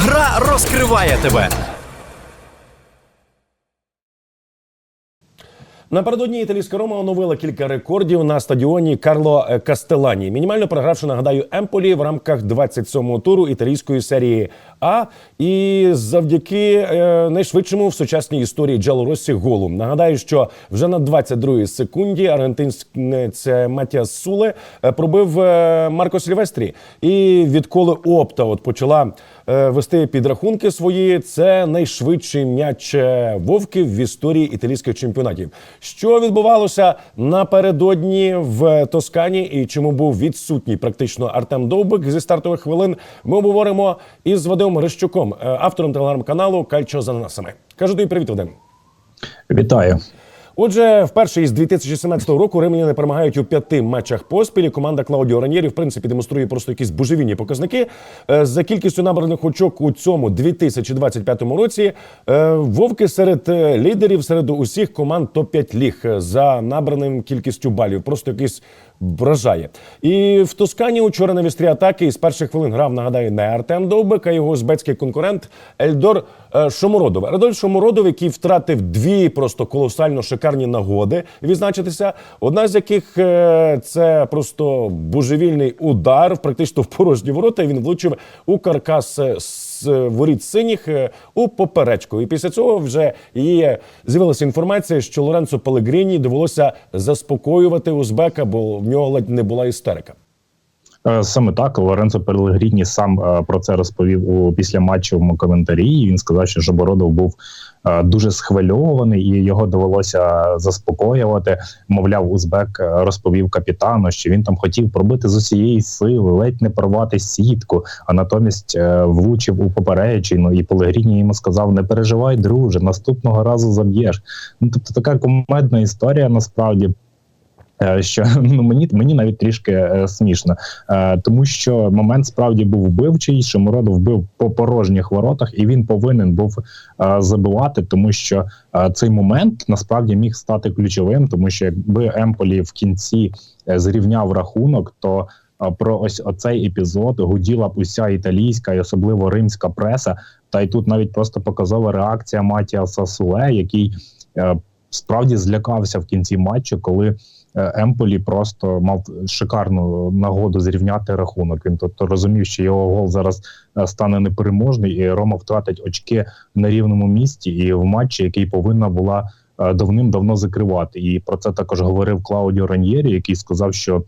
Гра розкриває тебе. Напередодні італійська Рома оновила кілька рекордів на стадіоні Карло е, Кастелані. Мінімально програвши, нагадаю, Емполі в рамках 27-го туру італійської серії А. І завдяки е, найшвидшому в сучасній історії Джало Россі голу. Нагадаю, що вже на 22-й секунді аргентинець Матіас Суле е, пробив е, Марко Сільвестрі. І відколи Опта от почала вести підрахунки свої, це найшвидший м'яч е, вовків в історії італійських чемпіонатів. Що відбувалося напередодні в Тоскані і чому був відсутній практично Артем Довбик зі стартових хвилин? Ми обговоримо із Вадимом Грищуком, е, автором телеграм-каналу Кальчо за ананасами. Кажу тобі привіт, Вадим. Вітаю. Отже, вперше із 2017 року римляни перемагають у п'яти матчах поспіль. Команда Клаудіо Ранєрі, в принципі, демонструє просто якісь божевільні показники. Е, За кількістю набраних очок у цьому 2025 році е, вовки серед е, лідерів, серед усіх команд топ-5 ліг е, за набраним кількістю балів. Просто якийсь вражає. І в Тоскані учора на вістрі атаки із перших хвилин грав, нагадаю, не Артем Довбик, а його узбецький конкурент Ельдор е, Шомородов. Ельдор Шомородов, який втратив дві просто колосально шикарні нагоди відзначитися. Одна з яких е, це просто божевільний удар, практично в порожні ворота. Він влучив у каркас е, з воріт синіх е, у поперечку. І після цього вже є з'явилася інформація, що Лоренцо Пелегріні довелося заспокоювати узбека, бо в нього ледь не була істерика. Е, Саме так Лоренцо Пелегріні сам е, про це розповів у післяматчевому коментарі. І Він сказав, що Жобородов був е, дуже схвильований, і його довелося заспокоювати. Мовляв, Узбек розповів капітану, що він там хотів пробити з усієї сили, ледь не порвати сітку, а натомість влучив у поперечину. І Пелегріні йому сказав: Не переживай, друже, наступного разу заб'єш. Ну тобто така кумедна історія насправді. Е, Що ну мені мені навіть трішки е, смішно, е, тому що момент справді був вбивчий. Шимородов вбив по порожніх воротах, і він повинен був забивати, тому що цей момент насправді міг стати ключовим, тому що якби Емполі в кінці зрівняв рахунок, то про ось оцей епізод гуділа б уся італійська і особливо римська преса. Та й тут навіть просто показова реакція Матіаса Суле, який справді злякався в кінці матчу, коли. Е, Емполі просто мав шикарну нагоду зрівняти рахунок. Він тобто розумів, що його гол зараз е, стане непереможний, і Рома втратить очки на рівному місці і в матчі, який повинна була е, давним-давно закривати. І про це також говорив Клаудіо Раньєрі, який сказав, що.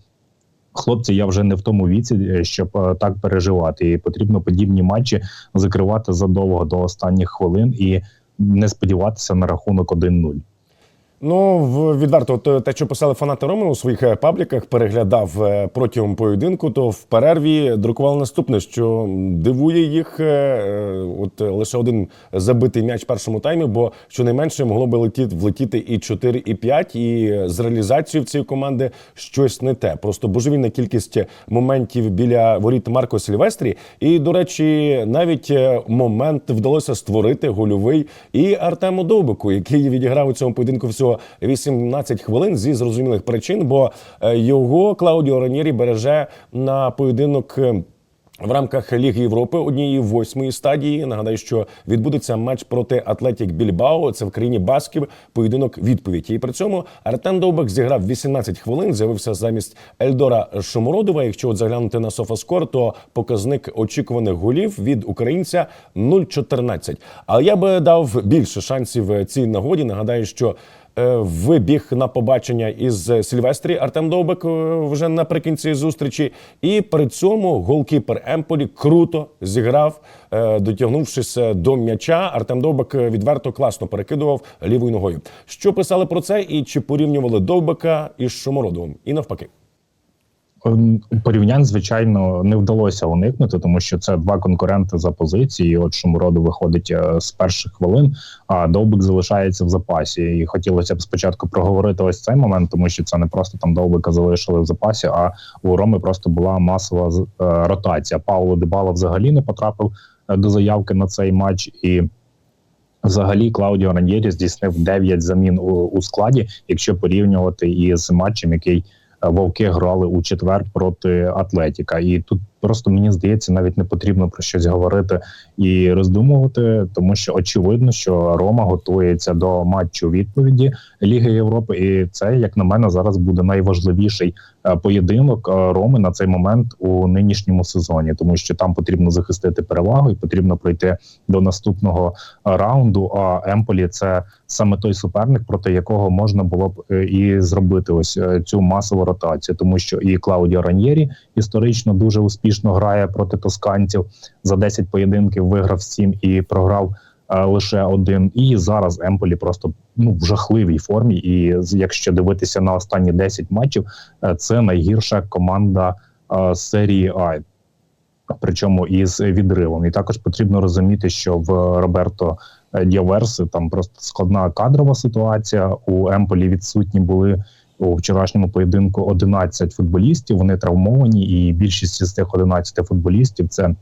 Хлопці, я вже не в тому віці, щоб так переживати. І потрібно подібні матчі закривати задовго до останніх хвилин і не сподіватися на рахунок 1-0. Ну, відверто, е, те, що писали фанати Роми у своїх е, пабліках, переглядав е, протягом поєдинку, то в перерві друкували наступне, що дивує їх от лише один забитий м'яч в першому таймі, бо щонайменше могло би летіти, влетіти і 4, і 5, і з реалізацією в цієї команди щось не те. Просто божевільна кількість моментів біля воріт Марко Сільвестрі. І, до речі, навіть момент вдалося створити гольовий і Артему Довбику, який відіграв у цьому поєдинку всього 18 хвилин зі зрозумілих причин, бо е, його Клаудіо Ранєрі береже на поєдинок. е, В рамках Ліги Європи однієї восьмої стадії нагадаю, що відбудеться матч проти Атлетік Більбао. Це в країні Басків. Поєдинок відповідь. І при цьому Артем Довбек зіграв 18 хвилин. З'явився замість Ельдора Шомородова. Якщо от заглянути на Софаскор, то показник очікуваних голів від українця 0,14. Але я би дав більше шансів цій нагоді. Нагадаю, що е, вибіг на побачення із Сільвестрі Артем Довбек е, вже наприкінці зустрічі. І при цьому голкіпер Емполі круто зіграв, е, дотягнувшись до м'яча. Артем Довбек е, відверто класно перекидував лівою ногою. Що писали про це і чи порівнювали Довбека із Шомородовим? І навпаки. Ем, Порівнянь, звичайно, не вдалося уникнути, тому що це два конкуренти за позиції. От Шумороду виходить е, з перших хвилин, а Довбик залишається в запасі. І хотілося б спочатку проговорити ось цей момент, тому що це не просто там Довбика залишили в запасі, а у Роми просто була масова е, ротація. Пауло Дебала взагалі не потрапив е, до заявки на цей матч і. Взагалі, Клаудіо Раньєрі здійснив 9 замін у, у складі, якщо порівнювати із матчем, який вовки грали у четвер проти Атлетіка. І тут просто мені здається, навіть не потрібно про щось говорити і роздумувати, тому що очевидно, що Рома готується до матчу відповіді Ліги Європи, і це, як на мене, зараз буде найважливіший е, поєдинок е, Роми на цей момент у нинішньому сезоні, тому що там потрібно захистити перевагу і потрібно пройти до наступного е, раунду. А Емполі це саме той суперник, проти якого можна було б і зробити ось цю масову ротацію, тому що і Клаудіо Раньєрі історично дуже успішно грає проти тосканців. За 10 поєдинків виграв 7 і програв е, лише один. І зараз Емполі просто ну в жахливій формі. І якщо дивитися на останні 10 матчів, е, це найгірша команда е, серії А. Причому із відривом, і також потрібно розуміти, що в Роберто е, Діаверси там просто складна кадрова ситуація. У Емполі відсутні були у вчорашньому поєдинку 11 футболістів. Вони травмовані, і більшість з цих 11 футболістів це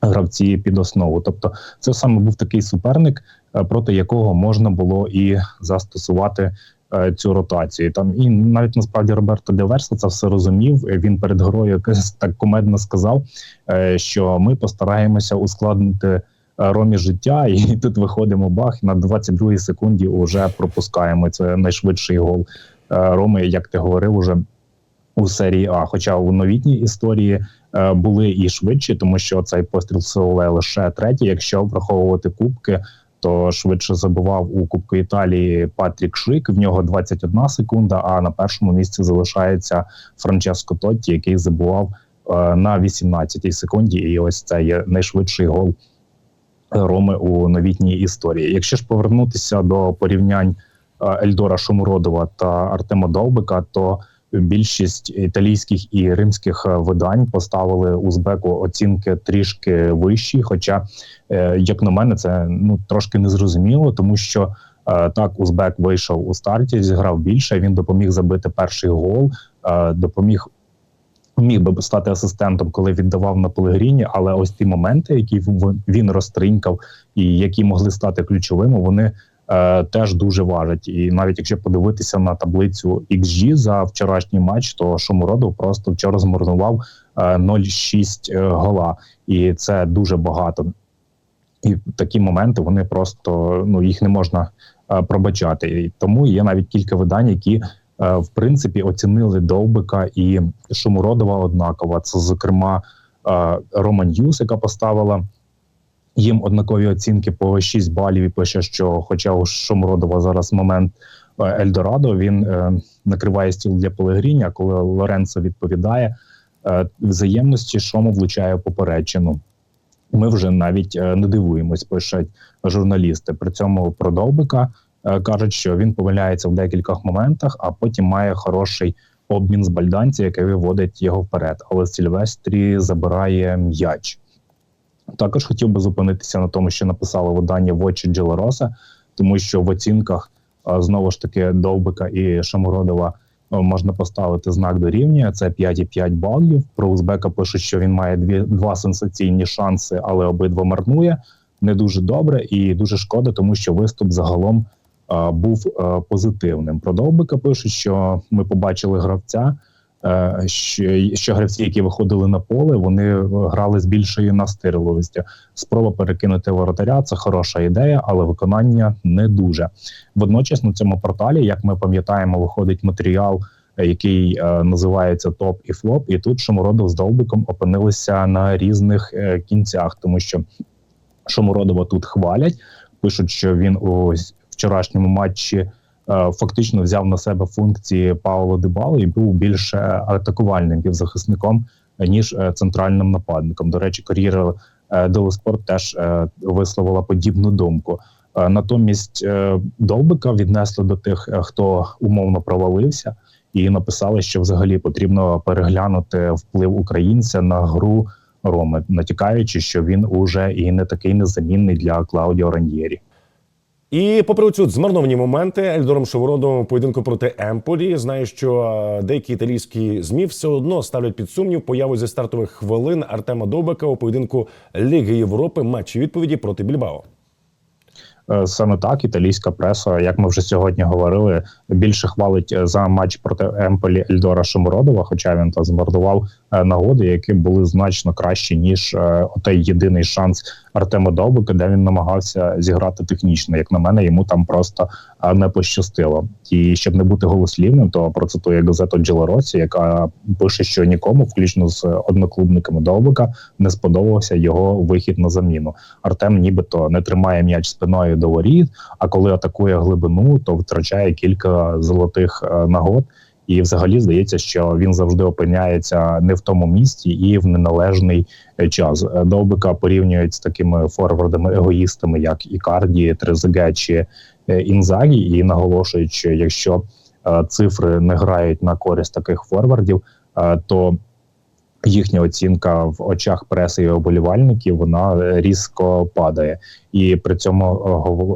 гравці під основу. Тобто, це саме був такий суперник, е, проти якого можна було і застосувати. е, Цю ротацію там і навіть насправді Роберто Деверса це все розумів. Він перед грою так комедно сказав, е, що ми постараємося ускладнити Ромі життя, і тут виходимо бах на 22-й секунді вже пропускаємо. Це найшвидший гол Роми, як ти говорив, уже у серії А. Хоча у новітній історії е, були і швидші, тому що цей постріл Сеуле лише третій. Якщо враховувати кубки, то швидше забував у Кубку Італії Патрік Шик. В нього 21 секунда. А на першому місці залишається Франческо Тотті, який забував е, на 18-й секунді. І ось це є найшвидший гол Роми у новітній історії. Якщо ж повернутися до порівнянь е, Ельдора Шумуродова та Артема Довбика, то більшість італійських і римських е, видань поставили узбеку оцінки трішки вищі. Хоча, е, як на мене, це ну трошки незрозуміло, тому що е, так Узбек вийшов у старті, зіграв більше. Він допоміг забити перший гол, е, допоміг. Міг би стати асистентом, коли віддавав на Пелегріні, але ось ті моменти, які він розтринькав і які могли стати ключовими, вони е, теж дуже важать. І навіть якщо подивитися на таблицю XG за вчорашній матч, то Шомородов просто вчора змарнував е, 0,6 е, гола, і це дуже багато. І такі моменти вони просто ну їх не можна е, пробачати. І тому є навіть кілька видань, які е, в принципі оцінили Довбика і Шумуродова однаково. Це, зокрема, е, Роман Юс, яка поставила їм однакові оцінки по 6 балів і пише, що, хоча у Шумуродова зараз момент е, Ельдорадо, він е, накриває стіл для Пелегріні, а коли Лоренцо відповідає е, взаємності, Шомо влучає поперечину. Ми вже навіть не дивуємось, пишуть журналісти. При цьому про Довбика кажуть, що він помиляється в декількох моментах, а потім має хороший обмін з бальданці, який виводить його вперед. Але Сільвестрі забирає м'яч. Також хотів би зупинитися на тому, що написало видання Вочі Джелероса, тому що в оцінках е, знову ж таки Довбика і Шамуродова е, можна поставити знак дорівнює. Це 5,5 балів. Про Узбека пишуть, що він має дві два сенсаційні шанси, але обидва марнує. Не дуже добре і дуже шкода, тому що виступ загалом е, був е, позитивним. Про Довбика пишуть, що ми побачили гравця. Е, Що, що гравці, які виходили на поле, вони е, грали з більшою настирливістю. Спроба перекинути воротаря це хороша ідея, але виконання не дуже. Водночас на цьому порталі, як ми пам'ятаємо, виходить матеріал, е, який е, називається топ і флоп. І тут Шомородов з Довбиком опинилися на різних е, кінцях, тому що Шомородова тут хвалять, пишуть, що він у вчорашньому матчі фактично взяв на себе функції Пауло Дебало і був більш е, атакувальним півзахисником, е, ніж е, центральним нападником. До речі, кар'єра е, Делоспорт теж е, висловила подібну думку. Е, Натомість е, Довбика віднесли до тих, е, хто умовно провалився, і написали, що взагалі потрібно переглянути вплив українця на гру Роми, натякаючи, що він уже і не такий незамінний для Клаудіо Раньєрі. І попри цю змарновані моменти Ельдором Шовородовим у поєдинку проти Емполі знаю, що е, деякі італійські змі все одно ставлять під сумнів появу зі стартових хвилин Артема Довбика у поєдинку Ліги Європи матчі відповіді проти Більбао. Е, Саме так італійська преса, як ми вже сьогодні говорили, більше хвалить е, за матч проти Емполі Ельдора Шомородова, хоча він там змордував нагоди, які були значно кращі ніж е, той єдиний шанс Артема Довбика, де він намагався зіграти технічно. Як на мене, йому там просто е, не пощастило. І щоб не бути голослівним, то процитує газету Джелеросі, яка пише, що нікому, включно з одноклубниками Довбика, не сподобався його вихід на заміну. Артем, нібито не тримає м'яч спиною до воріт. А коли атакує глибину, то втрачає кілька золотих е, нагод. І, взагалі, здається, що він завжди опиняється не в тому місці і в неналежний е, час. Е, Довбика порівнюють з такими форвардами-егоїстами, як Ікарді, Трезеге чи е, Інзагі, і наголошують, що якщо цифри не грають на користь таких форвардів, то їхня оцінка в очах преси і оболівальників вона е, різко падає, і при цьому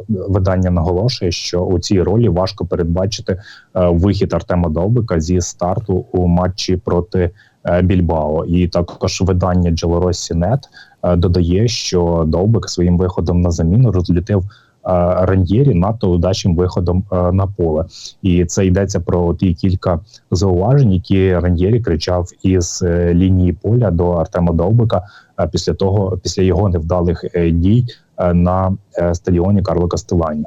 е, видання наголошує, що у цій ролі важко передбачити е, вихід Артема Довбика зі старту у матчі проти Більбао. І також видання Джелоросі.нет додає, що Довбик своїм виходом на заміну розлютив. Е, Раньєрі надто удачним виходом е, на поле, і це йдеться про ті кілька зауважень, які Раньєрі кричав із е, лінії поля до Артема Довбика після того, після його невдалих дій на стадіоні Карло Кастелані.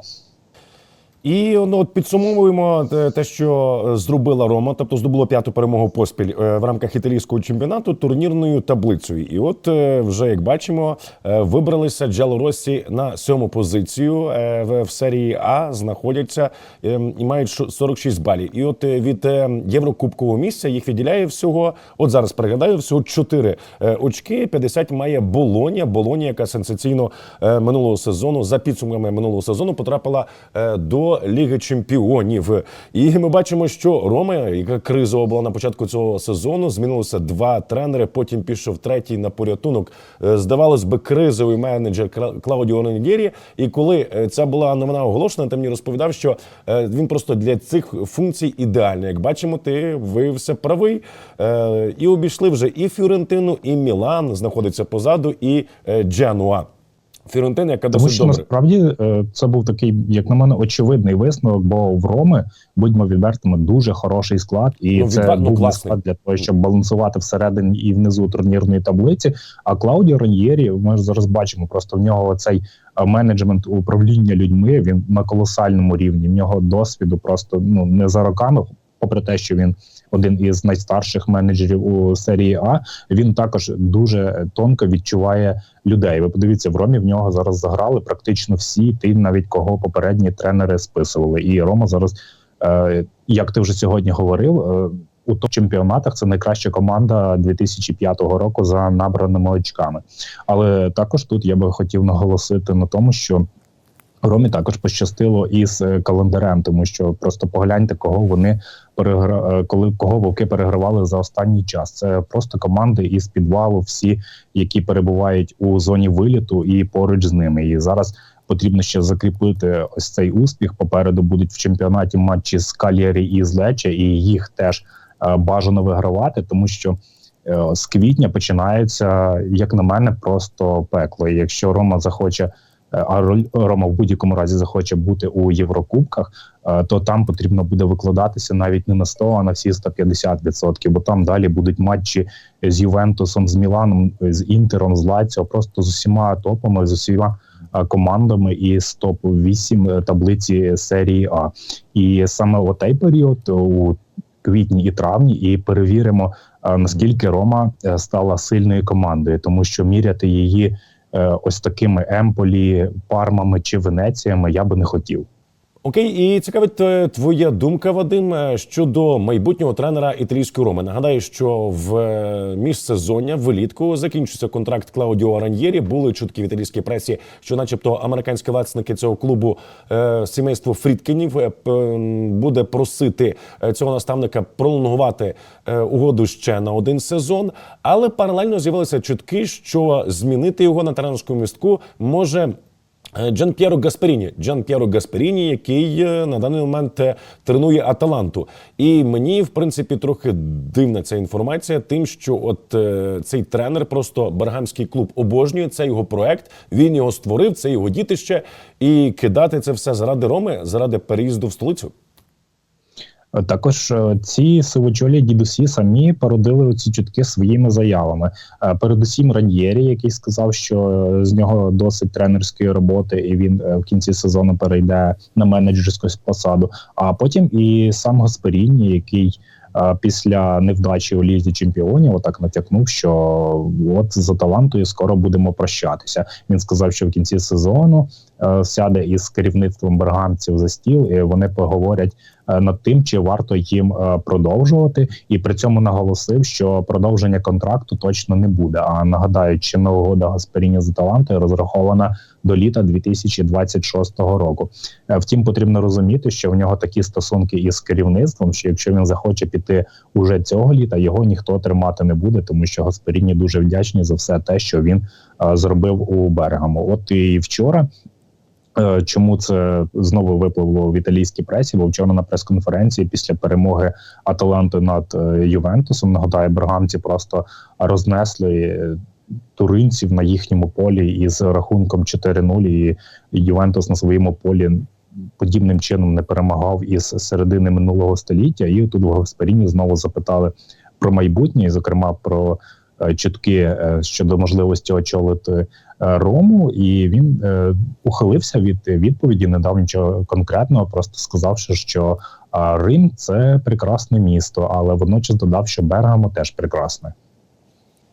І ну, от підсумовуємо те- те, що е, зробила Рома, тобто здобуло п'яту перемогу поспіль е, в рамках італійського чемпіонату турнірною таблицею. І от е, вже як бачимо, е, вибралися Джало Росі на сьому позицію е, в, серії А, знаходяться е, і мають шо- 46 балів. І от е, від е, Єврокубкового місця їх відділяє всього. От зараз пригадаю, всього 4 е, очки. 50 має Болоня. Болоня, яка сенсаційно е, минулого сезону за підсумками минулого сезону потрапила е, до Ліги Чемпіонів. І ми бачимо, що Рома, яка кризова була на початку цього сезону, змінилося два тренери. Потім пішов третій на порятунок. Е, Здавалось би, кризовий менеджер Клаудіо Ренігері. І коли е, ця була новина оголошена, ти мені розповідав, що е, він просто для цих функцій ідеальний. Як бачимо, ти виявився правий. І обійшли вже і Фюрентину, і Мілан знаходиться позаду, і Дженуа. Фіорентина, яка Тому досить що добре. насправді е, це був такий, як на мене, очевидний висновок, бо в Роми, будьмо відвертими, дуже хороший склад, і Ну, це був класний. склад для того, щоб балансувати всередині і внизу турнірної таблиці. А Клаудіо Раньєрі, ми ж зараз бачимо, просто в нього цей е, менеджмент управління людьми. Він на колосальному рівні. В нього досвіду просто ну не за роками, попри те, що він один із найстарших менеджерів у серії А. Він також дуже тонко відчуває людей. Ви подивіться, в Ромі в нього зараз заграли практично всі, ті, навіть кого попередні тренери списували. І Рома зараз, е, як ти вже сьогодні говорив, е, у топ-чемпіонатах це найкраща команда 2005 року за набраними очками. Але також тут я би хотів наголосити на тому, що. Ромі також пощастило із е, календарем, тому що просто погляньте, кого вони перегра... е, коли кого вовки перегравали за останній час. Це просто команди із підвалу, всі, які перебувають у зоні виліту і поруч з ними. І зараз потрібно ще закріпити ось цей успіх. Попереду будуть в чемпіонаті матчі з Кальєрі і з Лече, і їх теж е, бажано вигравати, тому що. З квітня починається, як на мене, просто пекло. І якщо Рома захоче а Роль- Рома в будь-якому разі захоче бути у Єврокубках, е, то там потрібно буде викладатися навіть не на 100, а на всі 150%, бо там далі будуть матчі з Ювентусом, з Міланом, з Інтером, з Лаціо, просто з усіма топами, з усіма е, командами із топ 8 таблиці серії А. І саме у той період у квітні і травні, і перевіримо, е, наскільки Рома е, стала сильною командою, тому що міряти її е, ось такими Емполі, Пармами чи Венеціями я би не хотів. Окей, і цікавить е, твоя думка, Вадим, е, щодо майбутнього тренера італійської Роми. Нагадаю, що в е, міжсезоння влітку закінчиться контракт Клаудіо Раньєрі. Були чутки в італійській пресі, що, начебто, американські власники цього клубу сімейство м, буде просити цього наставника пролонгувати угоду ще на один сезон. Але паралельно з'явилися чутки, що змінити його на тренерському містку може. Е, Джан П'єро Гасперіні, Джан П'єро Гасперіні, який е, на даний момент е, тренує Аталанту. І мені, в принципі, трохи дивна ця інформація, тим, що от цей тренер, просто Бергамський клуб обожнює це його проект. Він його створив, це його дітище, і кидати це все заради Роми, заради переїзду в столицю. Е, Також е, ці сивочолі дідусі самі породили ці чутки своїми заявами. Е, Передусім Раньєрі, який сказав, що з нього досить тренерської роботи, і він в кінці сезону перейде на менеджерську посаду. А потім і сам Гасперіні, який після невдачі у лізі чемпіонів отак натякнув, що от за талантою скоро будемо прощатися. Він сказав, що в кінці сезону сяде із керівництвом бергамців за стіл, і вони поговорять е, над тим, чи варто їм е, продовжувати, і при цьому наголосив, що продовження контракту точно не буде. А нагадаю, чинна угода Гасперіні за талантою розрахована до літа 2026 року. Е, Втім, потрібно розуміти, що в нього такі стосунки із керівництвом, що якщо він захоче піти уже цього літа, його ніхто тримати не буде, тому що Гасперіні дуже вдячні за все те, що він е, зробив у Бергамо. От і вчора. Е, Чому це знову випливло в італійській пресі? Бо вчора на прес-конференції після перемоги Аталанти над е, Ювентусом нагадаю, бергамці просто рознесли е, туринців на їхньому полі із рахунком 4-0, і Ювентус на своєму полі подібним чином не перемагав із середини минулого століття. І тут в Гасперіні знову запитали про майбутнє, і зокрема про е, чутки е, щодо можливості очолити е, Рому, і він ухилився від відповіді, не дав нічого конкретного, просто сказавши, що Рим це прекрасне місто, але водночас додав, що Бергамо теж прекрасне.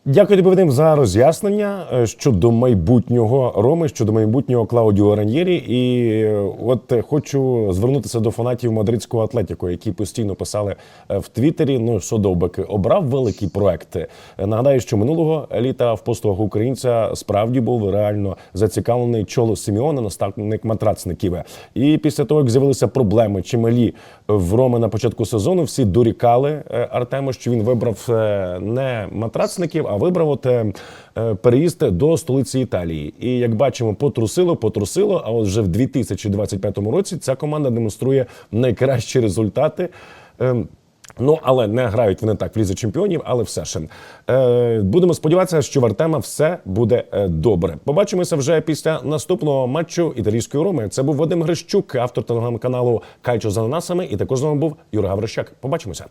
Дякую тобі, Вадим, за роз'яснення е, щодо майбутнього Роми, щодо майбутнього Клаудіо Раньєрі. І е, от е, хочу звернутися до фанатів мадридського атлетіко, які постійно писали в Твіттері. Ну що довбики обрав великий проект. Е, Нагадаю, що минулого літа в послугах українця справді був реально зацікавлений чоло Сіміона, наставник матрацників. І після того, як з'явилися проблеми чималі в Роми на початку сезону, всі дорікали Артему, що він вибрав не матрацників, от е, е, переїзд до столиці Італії. І як бачимо, потрусило, потрусило. А от вже в 2025 році ця команда демонструє найкращі результати. Ем, Ну, але не грають вони так в лізі чемпіонів, але все ж е, будемо сподіватися, що в Артема все буде е, добре. Побачимося вже після наступного матчу італійської роми. Це був Вадим Грищук, автор телеграм-каналу Кайчо з ананасами. І також з вами був Юра Гаврищак. Побачимося.